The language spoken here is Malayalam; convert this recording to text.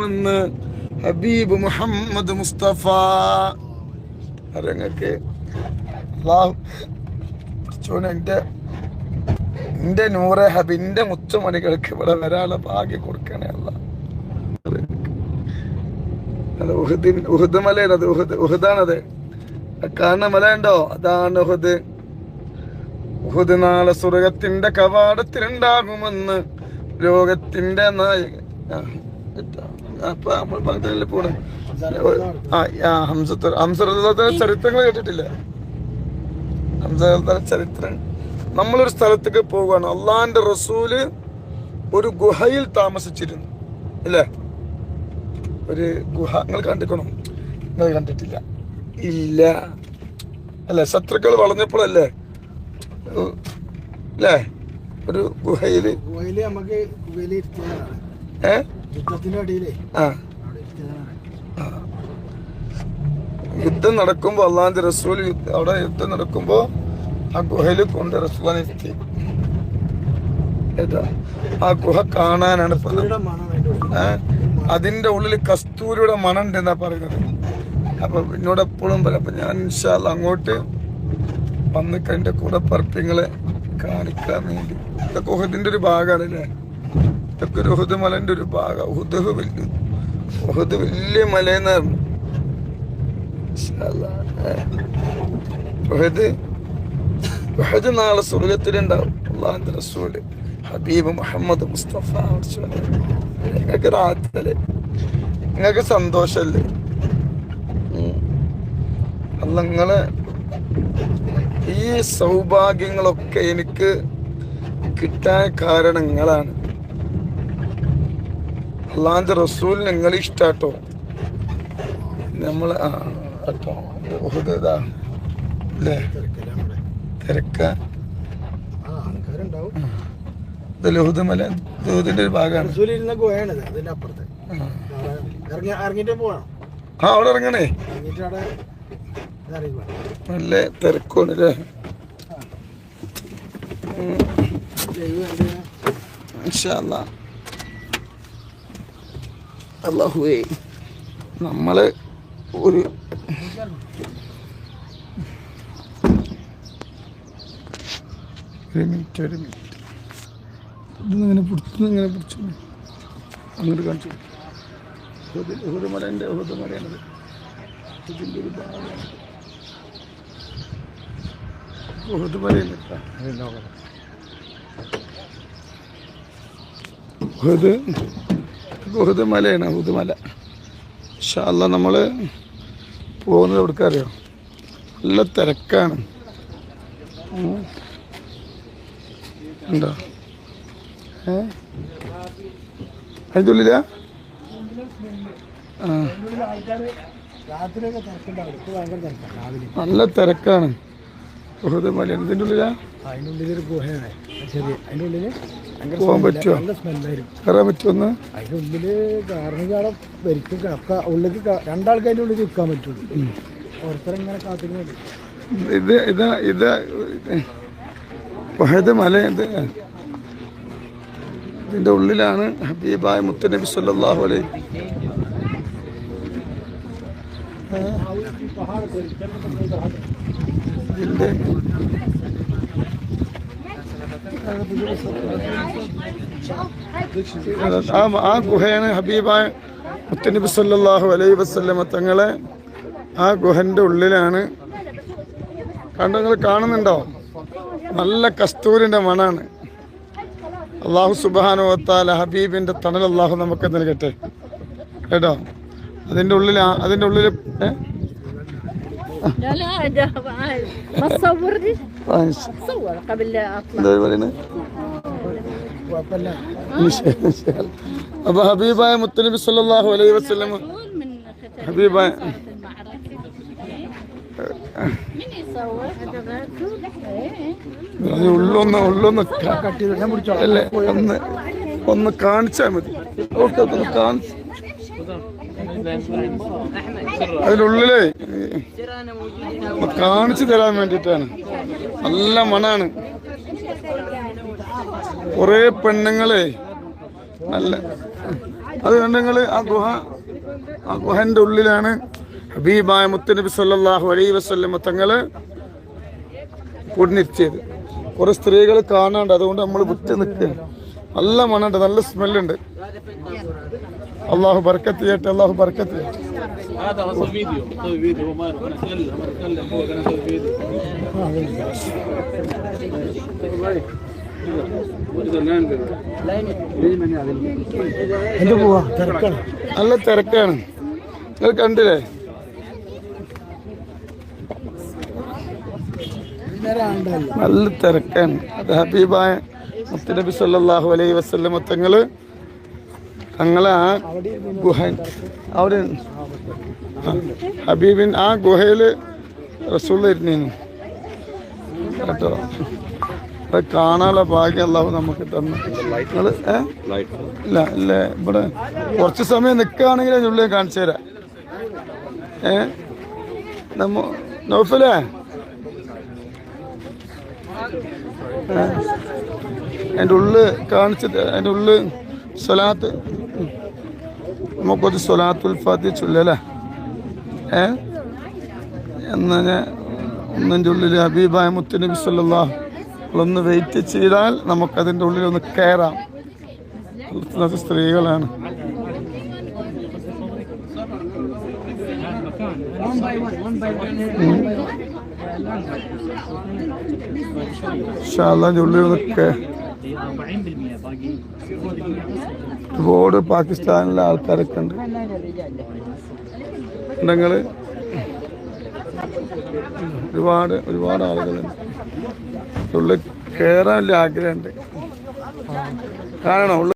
ഉണ്ടാകുമെന്ന് ഹബീബ് മുഹമ്മദ് മുസ്തഫ. അരങ്ങക്ക് എന്റെ എന്റെ നൂറെ ഹബിന്റെ മുത്തുമണികൾക്ക് ഇവിടെ വരാനുള്ള ഭാഗ്യം കൊടുക്കണേ അല്ല അത് ഉഹദിൻ ഉഹദ് മലയാണത് ഉഹദ് ഉഹദാണത്. കാണുന്ന മല ഉണ്ടോ അതാണ് ഉഹദ്. ഉഹദ് നാളെ സ്വർഗത്തിന്റെ കവാടത്തിലുണ്ടാകുമെന്ന് ലോകത്തിന്റെ എത്താ. അപ്പൊ നമ്മൾ പറഞ്ഞല്ലേ പോണേ. ആ ഹംസത്ത് ഹംസത്തിന്റെ ചരിത്രങ്ങൾ കേട്ടിട്ടില്ല. ഹംസത്തിന്റെ ചരിത്രം. നമ്മളൊരു സ്ഥലത്തേക്ക് പോവുകയാണ് അള്ളാന്റെ റസൂൽ ഒരു ഗുഹയിൽ താമസിച്ചിരുന്നു. അല്ലേ ഒരു ഗുഹ. നിങ്ങൾ കണ്ടിക്കണം? നിങ്ങൾ കണ്ടിട്ടില്ല. ഇല്ല. അല്ലെ? ശത്രുക്കൾ വളഞ്ഞപ്പോഴല്ലേ? അല്ലേ ഒരു ഗുഹയിൽ ഗുഹയിൽ നമുക്ക് ഗുഹയിൽ ആ. യുദ്ധം നടക്കുമ്പോ അള്ളാന്റെ റസൂൽ അവിടെ യുദ്ധം നടക്കുമ്പോ ആ ഗുഹയിൽ കൊണ്ട് റസൂലാനെ എത്തി. ഏതാ? ആ ഗുഹ കാണാനാണ് അതിന്റെ ഉള്ളിൽ. കസ്തൂരിയുടെ മണം ഉണ്ട് എന്നാ പറയുന്നത്. അപ്പൊ എന്നോട് എപ്പോഴും പറയാം അപ്പൊ ഞാൻ ഇൻഷാല്ല അങ്ങോട്ട് വന്ന് എന്റെ കൂടെ പറപ്പിങ്ങളെ കാണിക്കാൻ വേണ്ടി. ഇതൊക്കെ ഉഹദിന്റെ ഒരു ഭാഗമാണ് അല്ലേ ഇതൊക്കെ ഒരു ഉഹദ് മലന്റെ ഒരു ഭാഗം. ഉഹദ് വലിയ ഉഹദ് വലിയ മലയെന്ന്. ഉഹദ് ഉഹദ് നാളെ സ്വർഗത്തിലുണ്ടാവും. അള്ളാഹിന്റെ റസൂൽ ഹബീബ് മുഹമ്മദ് മുസ്തഫ നിങ്ങൾക്ക് റാത്തല്ലേ നിങ്ങൾക്ക് സന്തോഷല്ലേ? ഉം. അല്ല നിങ്ങളെ ഈ സൗഭാഗ്യങ്ങളൊക്കെ എനിക്ക് കിട്ടാൻ കാരണം അള്ളാന്റെ റസൂൽ നിങ്ങൾ ഇഷ്ടാട്ടോ? നമ്മൾ ആ കേട്ടോ? ഉഹദ് ഇതാ. അല്ലേ തിരക്കില്ല നമ്മുടെ. തിരക്ക. ആ ആൾക്കാരുണ്ടാവും. ഇത് ലഹുദ് മല ലഹുദിന്റെ ഒരു ഭാഗമാണ് ആ. അവിടെ ഇറങ്ങണേ. നല്ല തിരക്കാണ് അല്ലേ? ഇൻഷാല്ലാ. അല്ലാഹുവേ നമ്മൾ ഒരു ഒരു മിനിറ്റ് ഒരു മിനിറ്റ്. ഇതൊന്നും ഇങ്ങനെ പിടിച്ചു ഇങ്ങനെ പിടിച്ചു അങ്ങോട്ട് കാണിച്ചു. ഉഹുദമലന്റെ ഉഹുദമലയാണത് ഇതിന്റെ ഒരു ഭാഗമാണ്. ഉഹുദമലയാണ് കേട്ടോ ഉഹദ് ഗുഹുദമല ഷാല്ല നമ്മൾ പോകുന്നത് എവിടേക്ക് അറിയോ നല്ല തിരക്കാണ്. ഉണ്ടോ? ഏ? അതിന്റെ ഉള്ളിലാ? ആ. നല്ല തിരക്കാണ്. മലയാണ് ഇതിന്റെ ഉള്ളിലാ അതിന്റെ ഉള്ളിലൊരു ഗുഹയാണ് ഭയങ്കര പോകാൻ smell- പറ്റുമോ? നല്ല സ്മെല്ലായിരുന്നു കയറാൻ പറ്റുമെന്ന് അതിന്റെ ഉള്ളിൽ കാരണക്കാളം വരിക്കും ഒക്കെ ഉള്ളിൽ രണ്ടാൾക്ക് ഉള്ളിൽ നിൽക്കാൻ പറ്റുള്ളൂ ഓരോരുത്തരിങ്ങനെ ഇത് ഇത് ഇത് വഹദ് മല ഇത് ഇതിന്റെ ഉള്ളിലാണ് ഹബീബായ മുത്തനബി സല്ലല്ലാഹു അലൈഹി ആ ആ ഗുഹയാണ് ഹബീബായ മുത്തനബി സല്ലാഹു അലൈ വസ്ല്ലമ തങ്ങളെ ആ ഗുഹന്റെ ഉള്ളിലാണ്. കണ്ടോ നിങ്ങൾ കാണുന്നുണ്ടോ? നല്ല കസ്തൂരിന്റെ മണാണ്. അള്ളാഹു സുബാനുവത്താല ഹബീബിന്റെ തണൽ അള്ളാഹു നമുക്ക് നൽകട്ടെ. കേട്ടോ? അതിന്റെ ഉള്ളിൽ അതിന്റെ ഉള്ളിൽ ഏ? لا لا ده ما تصورني ആ, صور قبل لا اطلع എന്താ പറയുന്നത് കുഴപ്പമില്ല അപ്പൊ ഹബീബായ മുത്തനബി സല്ലല്ലാഹു അലൈഹി വസല്ലം طول من ختام حبيبة. صارت المعركة من يصور هذا غاتو ايه അത് ഉള്ളൊന്ന് ഉള്ളൊന്ന് ക- കട്ട് ചെയ്ത് ഞാൻ പിടിച്ചോളാം അല്ലേ ഒന്ന് ഒന്ന് കാണിച്ചാൽ മതി ഓക്കെ ഒന്ന് കാണിച്ച് അതിനുള്ളിലേ കാണിച്ചു തരാൻ വേണ്ടിട്ടാണ് നല്ല മണാണ്. കുറേ പെണ്ണുങ്ങളെ നല്ല അത് പെണ്ണുങ്ങൾ ആ ഗുഹ ആ ഗുഹന്റെ ഉള്ളിലാണ് ഹബീബായ മുത്തനബി സല്ലാഹു അലൈഹി വസ്ല്ല മുത്തങ്ങൾ കൂടിനിരിച്ചത് കുറെ സ്ത്രീകൾ കാണാണ്ട് അതുകൊണ്ട് നമ്മൾ വിട്ട് നിൽക്കുക നല്ല മണ്ണുണ്ട് നല്ല സ്മെല്ലുണ്ട്. അള്ളാഹു ബർക്കത്ത് ചെയ്യട്ടെ അള്ളാഹു ബർക്കത്ത് നല്ല തിരക്കാണ്. നിങ്ങൾ കണ്ടില്ലേ? നല്ല തിരക്കാണ്. ഹാപ്പി ബായ മുത്തനബി സല്ലല്ലാഹു അലൈഹി വസല്ലം തങ്ങൾ തങ്ങളെ ആ ഗുഹ അവിടെ ഹബീബിൻ ആ ഗുഹയിൽ റസൂൾ ഇരുന്നു കേട്ടോ? അത് കാണാനുള്ള ഭാഗ്യം അല്ലാഹു നമുക്ക് തന്നു. നിങ്ങൾ ഇല്ല ഇല്ല ഇവിടെ കുറച്ച് സമയം നിൽക്കുകയാണെങ്കിൽ അതിന്റെ ഉള്ളിൽ കാണിച്ചു തരാം. ഏ? നമ്മ നൗഫലേ? അതിന്റെ ഉള്ളിൽ കാണിച്ചിട്ട് അതിന്റെ ഉള്ളിൽ സ്വലാത്ത്. നമുക്കൊരു സ്വലാത്തുൽ ഫാത്തി ചൊല്ലല്ലേ ഏ? എന്നാ ഞാൻ ഒന്നിന്റെ ഉള്ളിൽ ഹബീബായ മുത്തുനബി സല്ലാ ഒന്ന് വെയിറ്റ് ചെയ്താൽ നമുക്കതിന്റെ ഉള്ളിൽ ഒന്ന് കയറാം സ്ത്രീകളാണ്. ഷാല്ലാന്റെ ഉള്ളിൽ ഒന്ന് ഒരുപാട് പാകിസ്ഥാനിലെ ആൾക്കാരൊക്കെ ഉണ്ട്. നിങ്ങൾ ഒരുപാട് ഒരുപാട് ആളുകളുണ്ട്. ഉള്ളിൽ കയറാൻ വലിയ ആഗ്രഹമുണ്ട്. കാരണം ഉള്ളിൽ